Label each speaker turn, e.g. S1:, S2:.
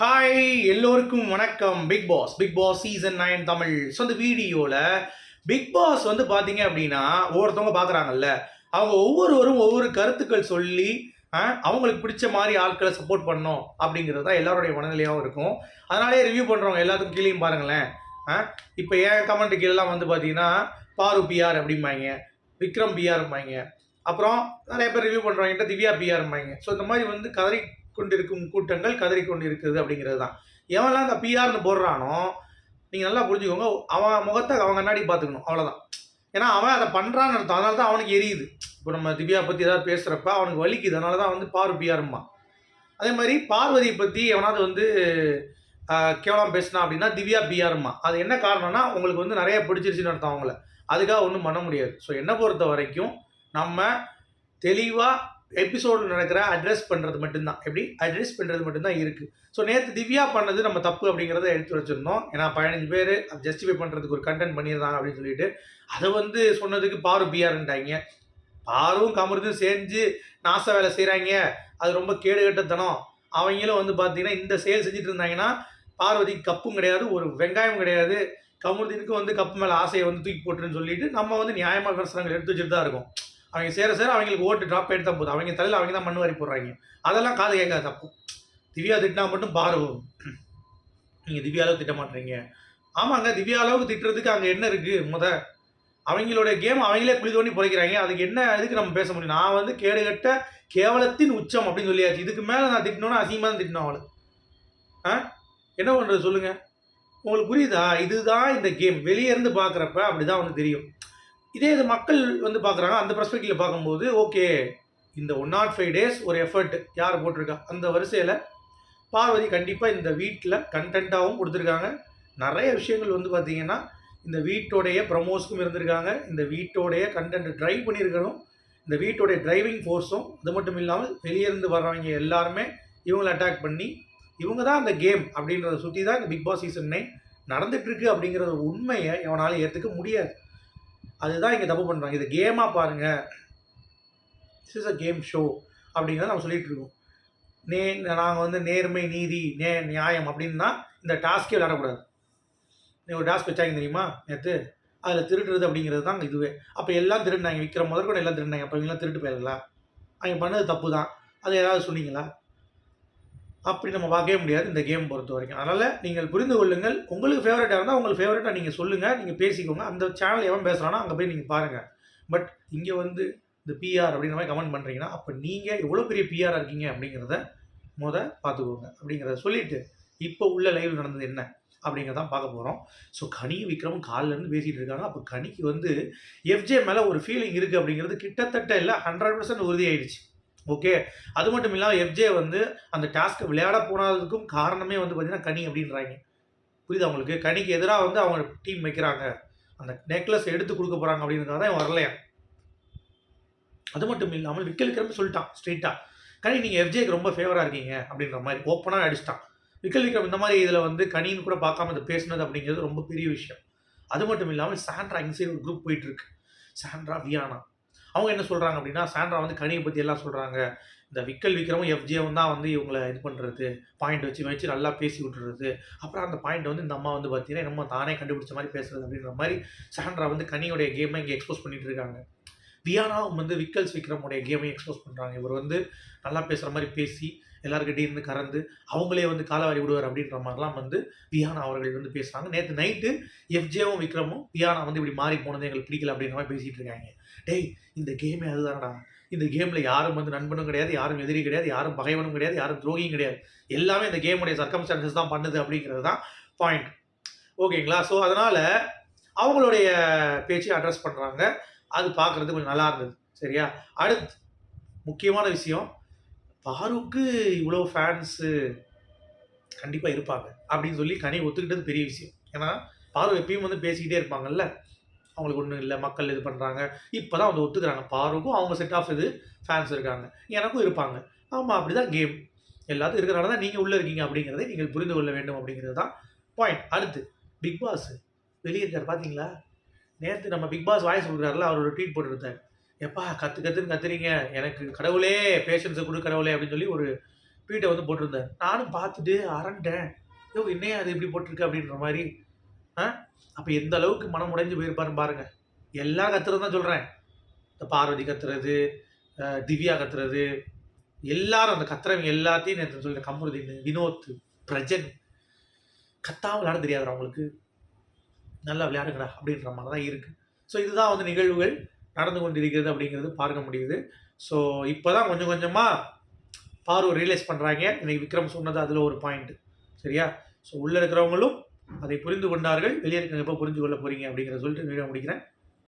S1: Hi எல்லோருக்கும் வணக்கம். Bigg Boss Bigg Boss season nine Tamil. So இந்த வீடியோவில் பிக் பாஸ் வந்து பார்த்தீங்க அப்படின்னா ஒவ்வொருத்தவங்க பார்க்குறாங்கல்ல அவங்க ஒவ்வொருவரும் ஒவ்வொரு கருத்துக்கள் சொல்லி ஆ, அவங்களுக்கு பிடிச்ச மாதிரி ஆட்களை சப்போர்ட் பண்ணணும் அப்படிங்கிறது தான் எல்லாருடைய மனநிலையாகவும் இருக்கும். அதனாலே ரிவ்யூ பண்ணுறவங்க எல்லாத்துக்கும் கீழேயும் பாருங்களேன். ஆ இப்போ என் கமெண்ட் கீழெலாம் வந்து பார்த்தீங்கன்னா பாரு பிஆர் அப்படிம்பாங்க விக்ரம் பிஆர்ம்பாங்க அப்புறம் நிறைய பேர் ரிவ்யூ பண்ணுறவங்ககிட்ட திவ்யா பிஆர்ம்பாங்க ஸோ இந்த மாதிரி வந்து கதறி கொண்டிருக்கும் கூட்டங்கள் கதறி கொண்டிருக்கிறது அப்படிங்கிறது தான் எவன்லாம் அந்த பிஆர்னு போடுறானோ நீங்கள் நல்லா புரிஞ்சுக்கோங்க அவன் முகத்தை அவன் கண்ணாடி பார்த்துக்கணும் அவ்வளோதான் ஏன்னா அவன் அதை பண்ணுறான்னு அர்த்தம். அதனால தான் அவனுக்கு எரியுது. இப்போ நம்ம திவ்யா பற்றி ஏதாவது பேசுகிறப்ப அவனுக்கு வலிக்குது. அதனால தான் வந்து பாரு பிஆர்மா அதே மாதிரி பார்வதியை பற்றி எவனாவது வந்து கேவலம் பேசினா அப்படின்னா திவ்யா பிஆர்மா அது என்ன காரணம்னா உங்களுக்கு வந்து நிறைய பிடிச்சிருச்சுன்னு அர்த்தம் அவங்கள. அதுக்காக ஒன்றும் பண்ண முடியாது. ஸோ என்னை பொறுத்த வரைக்கும் நம்ம தெளிவாக எபிசோடு நடக்கிற அட்ரஸ் பண்ணுறது மட்டும்தான். எப்படி? அட்ரஸ் பண்ணுறது மட்டும்தான் இருக்குது ஸோ நேற்று திவ்யா பண்ணது நம்ம தப்பு அப்படிங்கிறத எடுத்து வச்சுருந்தோம். ஏன்னா பதினஞ்சு பேர் ஜஸ்டிஃபை பண்ணுறதுக்கு ஒரு கண்டென்ட் பண்ணியிருந்தாங்க அப்படின்னு சொல்லிட்டு அதை வந்து சொன்னதுக்கு பாரு பிஆர்ன்ட்டாங்க பாரும் கமருதும் சேர்ந்து நாச வேலை செய்கிறாங்க அது ரொம்ப கேடுகட்டத்தனம். அவங்களும் வந்து பார்த்தீங்கன்னா இந்த செயல் செஞ்சுட்டு இருந்தாங்கன்னா பார்வதிக்கு கப்பும் கிடையாது ஒரு வெங்காயம் கிடையாது. கமருதீனுக்கு வந்து கப்பு மேலே ஆசையை வந்து தூக்கி போட்டுருன்னு சொல்லிட்டு நம்ம வந்து நியாயமாக விமர்சனங்கள் எடுத்து வச்சுட்டு தான் இருக்கோம். அவங்க சேர சேர அவங்களுக்கு ஓட்டு ட்ராப் எடுத்தா போதும். அவங்க தலையில் அவங்க தான் மண் வாரி போடுறாங்க. அதெல்லாம் காது கேட்காது. தப்பு திவ்யா திட்டினா மட்டும் பாரு. நீங்கள் திவ்யா அளவுக்கு திட்ட மாட்டீங்க. ஆமாங்க திவ்யா அளவுக்கு திட்டுறதுக்கு அங்கே என்ன இருக்குது முத அவங்களோட கேம் அவங்களே குழி தோண்டி பிழைக்கிறாங்க அதுக்கு என்ன இதுக்கு நம்ம பேச முடியும்? நான் வந்து கேடு கட்ட கேவலத்தின் உச்சம் அப்படின்னு சொல்லியாச்சு. இதுக்கு மேலே நான் திட்டினோன்னா அசிங்கமாக தான் திட்டினோம் அவளை. ஆ? என்ன பண்ணுறது சொல்லுங்கள் உங்களுக்கு புரியுதா? இதுதான் இந்த கேம் வெளியே இருந்து பார்க்குறப்ப அப்படி தான் வந்து தெரியும். இதே இது மக்கள் வந்து பார்க்குறாங்க. அந்த பெர்ஸ்பெக்டிவில் பார்க்கும்போது ஓகே இந்த ஒன் நாட் ஃபைவ் டேஸ் ஒரு எஃபர்ட் யார் போட்டிருக்கா? அந்த வரிசையில் பார்வதி கண்டிப்பாக இந்த வீட்டில் கண்டென்ட்டாகவும் கொடுத்துருக்காங்க. நிறைய விஷயங்கள் வந்து பார்த்தீங்கன்னா இந்த வீட்டோடைய ப்ரமோஸ்க்கும் இருந்திருக்காங்க. இந்த வீட்டோடைய கண்டென்ட் ட்ரைவ் பண்ணியிருக்கணும் இந்த வீட்டோடைய டிரைவிங் ஃபோர்ஸும் அது மட்டும் இல்லாமல் வெளியே இருந்து வர்றவங்க எல்லாருமே இவங்களை அட்டாக் பண்ணி இவங்க தான் அந்த கேம் அப்படின்றத சுற்றி தான் இந்த பிக் பாஸ் சீசன் நைன் நடந்துகிட்ருக்கு அப்படிங்கிற ஒரு உண்மையை எவனாலும் ஏற்றுக்க முடியாது. அதுதான் இங்கே தப்பு பண்ணுறாங்க இது கேமாக பாருங்கள் this is a game show அப்படிங்கிறத நம்ம சொல்லிட்டு இருக்கோம். நே நாங்கள் வந்து நேர்மை நீதி நே நியாயம் அப்படின்னா இந்த டாஸ்க்கே விளையாடக்கூடாது. நீ ஒரு டாஸ்க் வச்சாங்க தெரியுமா? நேற்று அதில் திருடுறது அப்படிங்கிறது தான் இதுவே. அப்போ எல்லாம் திருடினாங்க. விற்கிற முதல் கூட எல்லாம் திருடினாங்க. அப்போ இவங்கெல்லாம் திருட்டு போயிடலாம் அவங்க பண்ணது தப்பு தான் அதை ஏதாவது சொன்னீங்களா? அப்படி நம்ம பார்க்கவே முடியாது இந்த கேம் பொறுத்த வரைக்கும். அதனால் நீங்கள் புரிந்து கொள்ளுங்கள். உங்களுக்கு ஃபேவரட்டாக இருந்தால் உங்களுக்கு ஃபேவரட்டாக நீங்கள் சொல்லுங்கள் நீங்கள் பேசிக்கோங்க. அந்த சேனல் எவன் பேசுகிறானோ அங்கே போய் நீங்கள் பாருங்கள் பட் இங்கே வந்து இந்த பிஆர் அப்படிங்கிற மாதிரி கமெண்ட் பண்ணுறீங்கன்னா அப்போ நீங்கள் எவ்வளோ பெரிய பிஆராக இருக்கீங்க அப்படிங்கிறத முத பார்த்துக்கோங்க. அப்படிங்கிறத சொல்லிவிட்டு இப்போ உள்ள லைவ் நடந்தது என்ன அப்படிங்கிறத பார்க்க போகிறோம் ஸோ கனி விக்ரமும் காலிலேருந்து பேசிகிட்டு இருக்காங்க. அப்போ கனிக்கு வந்து எஃப்ஜே மேலே ஒரு ஃபீலிங் இருக்குது அப்படிங்கிறது கிட்டத்தட்ட இல்லை ஹண்ட்ரட் பர்சன்ட் உறுதியாயிடுச்சு. ஓகே அது மட்டும் இல்லாமல் எஃப்ஜே வந்து அந்த டாஸ்க்கை விளையாட போனதுக்கும் காரணமே வந்து பார்த்தீங்கன்னா கனி அப்படின்றாங்க. புரியுது அவங்களுக்கு கனிக்கு எதிராக வந்து அவங்க டீம் வைக்கிறாங்க. அந்த நெக்லஸ் எடுத்து கொடுக்க போகிறாங்க அப்படின்றதுக்காக தான் வரலையா அது மட்டும் இல்லாமல் விக்கல் சொல்லிட்டான் ஸ்ட்ரெயிட்டாக கனி நீங்கள் எஃப்ஜேக்கு ரொம்ப ஃபேவராக இருக்கீங்க அப்படின்ற மாதிரி ஓப்பனாக அடிச்சிட்டான். விக்கல் விக்ரம் இந்த மாதிரி இதில் வந்து கனின்னு கூட பார்க்காம இதை பேசுனது அப்படிங்கிறது ரொம்ப பெரிய விஷயம். அது மட்டும் இல்லாமல் சாண்ட்ரா இன்சைடு ஒரு குரூப் போயிட்டுருக்கு சாண்ட்ரா வியானா. அவங்க என்ன சொல்கிறாங்க அப்படின்னா சாண்ட்ரா வந்து கனியை பற்றி எல்லாம் சொல்கிறாங்க இந்த விக்கல் விக்ரமும் எஃப்ஜேவும் தான் வந்து இவங்களை இது பண்ணுறது பாயிண்ட் வச்சு வச்சு நல்லா பேசி விட்டுறது. அப்புறம் அந்த பாயிண்ட் வந்து இந்த அம்மா வந்து பார்த்தீங்கன்னா நம்ம தானே கண்டுபிடிச்ச மாதிரி பேசுறது அப்படின்ற மாதிரி சாண்ட்ரா வந்து கனியோடைய கேமை இங்கே எக்ஸ்போஸ் பண்ணிட்டு இருக்காங்க. வியானாவும் வந்து விக்கல்ஸ் விக்ரமுடைய கேமையும் எக்ஸ்போஸ் பண்ணுறாங்க இவர் வந்து நல்லா பேசுகிற மாதிரி பேசி எல்லாருக்கிட்டையும் இருந்து கறந்து அவங்களே வந்து காலவாரி விடுவார் அப்படின்ற மாதிரிலாம் வந்து பியானா அவர்கள் வந்து பேசுகிறாங்க நேற்று நைட்டு எஃப்ஜேவும் விக்ரமும் பியானா வந்து இப்படி மாறி போனது எங்களுக்கு பிடிக்கல அப்படின்ற மாதிரி பேசிகிட்டு இருக்காங்க. டேய் இந்த கேமே அதுதானடா. இந்த கேமில் யாரும் வந்து நண்பனும் கிடையாது யாரும் எதிரி கிடையாது யாரும் பகைவனும் கிடையாது யாரும் துரோகியும் கிடையாது. எல்லாமே இந்த கேமுடைய சர்க்கம்ஸ்டான்சஸ் தான் பண்ணுது அப்படிங்கிறது தான் பாயிண்ட் ஓகேங்களா? ஸோ அதனால் அவங்களுடைய பேச்சை அட்ரஸ் பண்ணுறாங்க அது பார்க்குறது கொஞ்சம் நல்லா இருந்தது. சரியா? அடுத்து முக்கியமான விஷயம் பாருக்கு இவ்வளோ ஃபேன்ஸு கண்டிப்பாக இருப்பாங்க அப்படின்னு சொல்லி கனி ஒத்துக்கிட்டது பெரிய விஷயம். ஏன்னா பாரு எப்பயும் வந்து பேசிக்கிட்டே இருப்பாங்கல்ல? அவங்களுக்கு ஒன்றும் இல்லை மக்கள் இது பண்ணுறாங்க இப்போ தான் வந்து ஒத்துக்கிறாங்க. பாருக்கும் அவங்க செட் ஆஃப் இது ஃபேன்ஸ் இருக்காங்க. எனக்கும் இருப்பாங்க. ஆமாம் அப்படி தான் கேம் எல்லாத்துக்கும் இருக்கிறனால தான் நீங்கள் உள்ளே இருக்கீங்க அப்படிங்கிறத நீங்கள் புரிந்து கொள்ள வேண்டும் அப்படிங்கிறது தான் பாயிண்ட் அடுத்து பிக் பாஸ் வெளியே இருக்கார் பார்த்தீங்களா நேற்று நம்ம பிக் பாஸ் வாய்ஸ் கொடுக்குறாருல அவரோட ட்வீட் போட்டுருந்தார். எப்பா கற்று கற்றுன்னு கத்துறீங்க. எனக்கு கடவுளே பேஷன்ஸை கொடு கடவுளே அப்படின்னு சொல்லி ஒரு ட்வீட்டை வந்து போட்டிருந்தார். நானும் பார்த்துட்டு அரண்டேன். யோ என்னையா அது இப்படி போட்டிருக்கு அப்படின்ற மாதிரி. ஆ? அப்போ எந்த அளவுக்கு மனம் உடைஞ்சு போயிருப்பாருன்னு பாருங்கள் எல்லா கத்துறது தான் சொல்கிறேன் இந்த பார்வதி கத்துறது திவ்யா கத்துறது எல்லாரும் அந்த கத்துறவங்க எல்லாத்தையும் நேற்று சொல்கிறேன் கமருதீன் வினோத் பிரஜன். கத்தாம விளையாட தெரியாது அவங்களுக்கு. நல்லா விளையாடுங்கடா அப்படின்ற மாதிரி தான் இருக்குது ஸோ இதுதான் வந்து நிகழ்வுகள். நடந்து கொண்டிருக்கிறது அப்படிங்கிறது பார்க்க முடியுது. ஸோ இப்போ தான் கொஞ்சம் கொஞ்சமாக பார்வை ரியலைஸ் பண்ணுறாங்க இன்றைக்கி விக்ரம் சொன்னது அதில் ஒரு பாயிண்ட் சரியா? ஸோ உள்ளே இருக்கிறவங்களும் அதை புரிந்து கொண்டார்கள். வெளியே இருக்கிறவங்க எப்போ புரிஞ்சு கொள்ள போகிறீங்க அப்படிங்கிறத சொல்லிட்டு வீடியோ முடிக்கிறேன்.